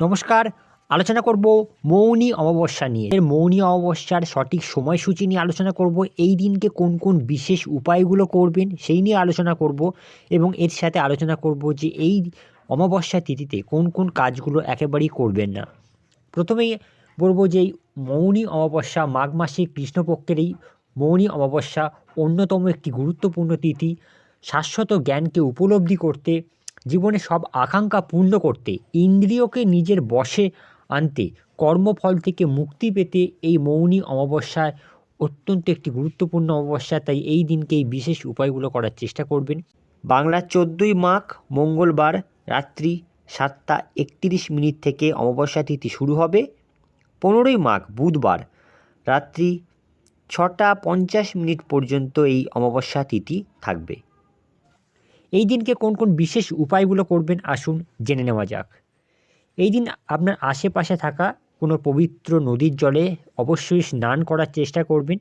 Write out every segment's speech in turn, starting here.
নমস্কার, আলোচনা করব মৌনী অমাবস্যা নিয়ে। এর মৌনী অমাবস্যার সঠিক সময়সূচি নিয়ে আলোচনা করব। এই দিনকে কোন কোন বিশেষ উপায়গুলো করবেন সেই নিয়ে আলোচনা করব এবং এর সাথে আলোচনা করব যে এই অমাবস্যা তিথিতে কোন কোন কাজগুলো একেবারেই করবেন না। প্রথমেই বলব যে এই মৌনী অমাবস্যা মাঘ মাসে কৃষ্ণপক্ষের এই মৌনী অমাবস্যা অন্যতম একটি গুরুত্বপূর্ণ তিথি। শাশ্বত জ্ঞানকে উপলব্ধি করতে জীবনে সব আকাঙ্ক্ষা পূর্ণ করতে, ইন্দ্রিয়কে নিজের বশে আনতে, কর্মফল থেকে মুক্তি পেতে এই মৌনী অমাবস্যায় অত্যন্ত একটি গুরুত্বপূর্ণ অমাবস্যা। তাই এই দিনকে এই বিশেষ উপায়গুলো করার চেষ্টা করবেন। বাংলার চোদ্দোই মাঘ, মঙ্গলবার রাত্রি সাতটা একত্রিশ মিনিট থেকে অমাবস্যা তিথি শুরু হবে। পনেরোই মাঘ, বুধবার রাত্রি ছটা পঞ্চাশ মিনিট পর্যন্ত এই অমাবস্যা তিথি থাকবে। এই দিনকে কোন কোন বিশেষ উপায়গুলো করবেন আসুন জেনে নেওয়া যাক। এই দিন আপনার আশেপাশে থাকা কোনো পবিত্র নদীর জলে অবশ্যই স্নান করার চেষ্টা করবেন।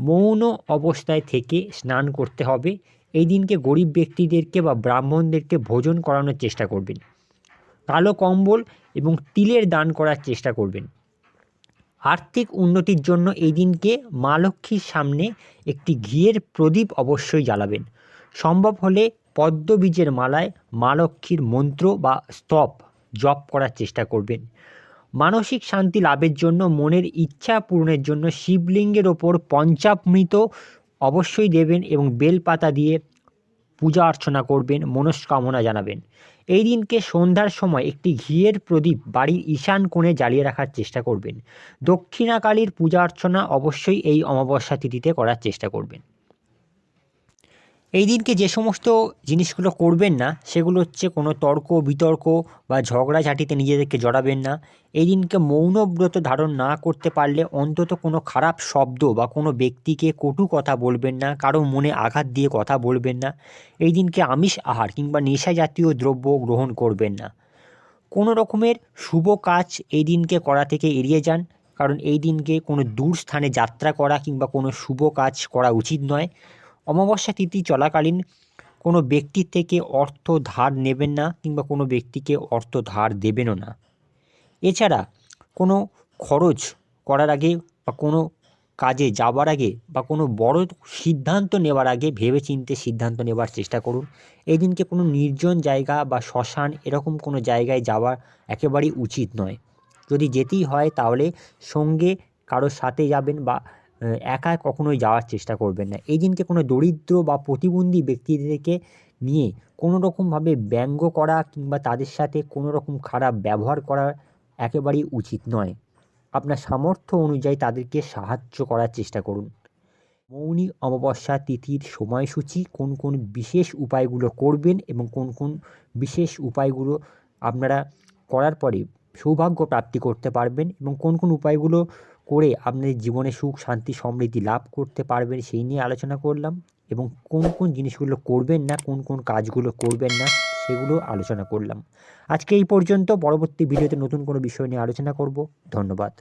মৌন অবস্থায় থেকে স্নান করতে হবে। এই দিনকে গরিব ব্যক্তিদেরকে বা ব্রাহ্মণদেরকে ভোজন করানোর চেষ্টা করবেন। কালো কম্বল এবং তিলের দান করার চেষ্টা করবেন। আর্থিক উন্নতির জন্য এই দিনকে মা লক্ষ্মীর সামনে একটি ঘিয়ের প্রদীপ অবশ্যই জ্বালাবেন। সম্ভব হলে পদ্মবীজের মালায় মা লক্ষ্মীর মন্ত্র বা স্তব জপ করার চেষ্টা করবেন। মানসিক শান্তি লাভের জন্য, মনের ইচ্ছা পূরণের জন্য শিবলিঙ্গের ওপর পঞ্চামৃত অবশ্যই দেবেন এবং বেলপাতা দিয়ে পূজা অর্চনা করবেন, মনস্কামনা জানাবেন। এই দিনকে সন্ধ্যার সময় একটি ঘিয়ের প্রদীপ বাড়ির ঈশান কোণে জ্বালিয়ে রাখার চেষ্টা করবেন। দক্ষিণাকালীর পূজা অর্চনা অবশ্যই এই অমাবস্যা তিথিতে করার চেষ্টা করবেন। এই দিনকে যে সমস্ত জিনিসগুলো করবেন না, সেগুলো হচ্ছে কোনো তর্ক, বিতর্ক বা ঝগড়াঝাটিতে নিজেদেরকে জড়াবেন না। এই দিনকে মৌনব্রত ধারণ না করতে পারলে অন্তত কোনো খারাপ শব্দ বা কোনো ব্যক্তিকে কটু কথা বলবেন না, কারও মনে আঘাত দিয়ে কথা বলবেন না। এই দিনকে আমিষ আহার কিংবা নেশা জাতীয় দ্রব্য গ্রহণ করবেন না। কোনো রকমের শুভ কাজ এই দিনকে করা থেকে এড়িয়ে যান, কারণ এই দিনকে কোনো দূর স্থানে যাত্রা করা কিংবা কোনো শুভ কাজ করা উচিত নয়। অমাবস্যা তিথি চলাকালীন কোনো ব্যক্তির থেকে অর্থ ধার নেবেন না কিংবা কোনো ব্যক্তিকে অর্থ ধার দেবেনও না। এছাড়া কোনো খরচ করার আগে বা কোনো কাজে যাবার আগে বা কোনো বড় সিদ্ধান্ত নেওয়ার আগে ভেবেচিন্তে সিদ্ধান্ত নেওয়ার চেষ্টা করুন। এই দিনকে কোনো নির্জন জায়গা বা শ্মশান এরকম কোনো জায়গায় যাওয়া একেবারেই উচিত নয়। যদি যেতেই হয় তাহলে সঙ্গে কারোর সাথে যাবেন বা একা কখনোই যাওয়ার চেষ্টা করবেন না। এই দিনকে কোনো দরিদ্র বা প্রতিবন্ধী ব্যক্তিদেরকে নিয়ে কোনো রকমভাবে ব্যঙ্গ করা কিংবা তাদের সাথে কোনো রকম খারাপ ব্যবহার করা একেবারেই উচিত নয়। আপনার সামর্থ্য অনুযায়ী তাদেরকে সাহায্য করার চেষ্টা করুন। মৌনী অমাবস্যা তিথির সময়সূচি কোন কোন বিশেষ উপায়গুলো করবেন এবং কোন কোন বিশেষ উপায়গুলো আপনারা করার পরে সৌভাগ্য প্রাপ্তি করতে পারবেন এবং কোন কোন উপায়গুলো করে আপনাদের জীবনে সুখ, শান্তি, সমৃদ্ধি লাভ করতে পারবেন সেই নিয়ে আলোচনা করলাম এবং কোন কোন জিনিসগুলো করবেন না, কোন কোন কাজগুলো করবেন না সেগুলো আলোচনা করলাম। আজকে এই পর্যন্ত। পরবর্তী ভিডিওতে নতুন কোনো বিষয় নিয়ে আলোচনা করব। ধন্যবাদ।